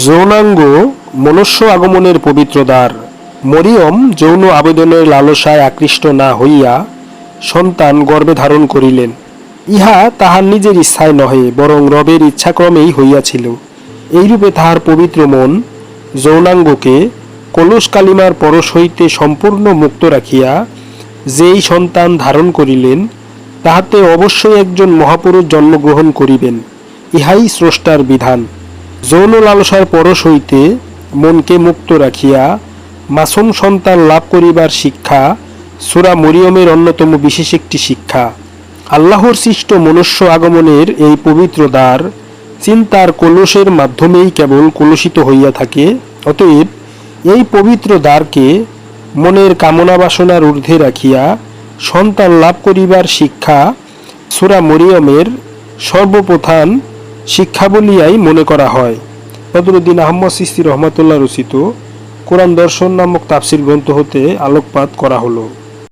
যৌনাঙ্গ মনুষ্য আগমনের পবিত্র দ্বার মরিয়ম যৌন আবেদনের লালসায় আকৃষ্ট না হইয়া সন্তান গর্ভে ধারণ করিলেন। ইহা তাহার নিজের ইচ্ছায় নহে, বরং রবের ইচ্ছাক্রমেই হইয়াছিল। এইরূপে তাহার পবিত্র মন যৌনাঙ্গকে কলস কালিমার পরশ হইতে সম্পূর্ণ মুক্ত রাখিয়া যেই সন্তান ধারণ করিলেন, তাহাতে অবশ্যই একজন মহাপুরুষ জন্মগ্রহণ করিবেন। ইহাই স্রষ্টার বিধান। যৌন লালসার পরশ হইতে মনকে মুক্ত রাখিয়া মাসুম সন্তান লাভ করিবার শিক্ষা সুরা মরিয়মের অন্যতম বিশেষ একটি শিক্ষা। আল্লাহর সৃষ্ট মনুষ্য আগমনের এই পবিত্র দ্বার চিন্তার কলসের মাধ্যমেই কেবল কলুষিত হইয়া থাকে, অতএব এই পবিত্র দ্বারকে মনের কামনা বাসনার ঊর্ধ্বে রাখিয়া সন্তান লাভ করিবার শিক্ষা সুরা মরিয়মের সর্বপ্রধান শিক্ষা বলিয়াই মনে করা হয়। বদরুদ্দিন আহমদ সিস্তি রহমতুল্লাহ রচিত, কোরআন দর্শন নামক তাফসির গ্রন্থ হতে আলোকপাত করা হলো।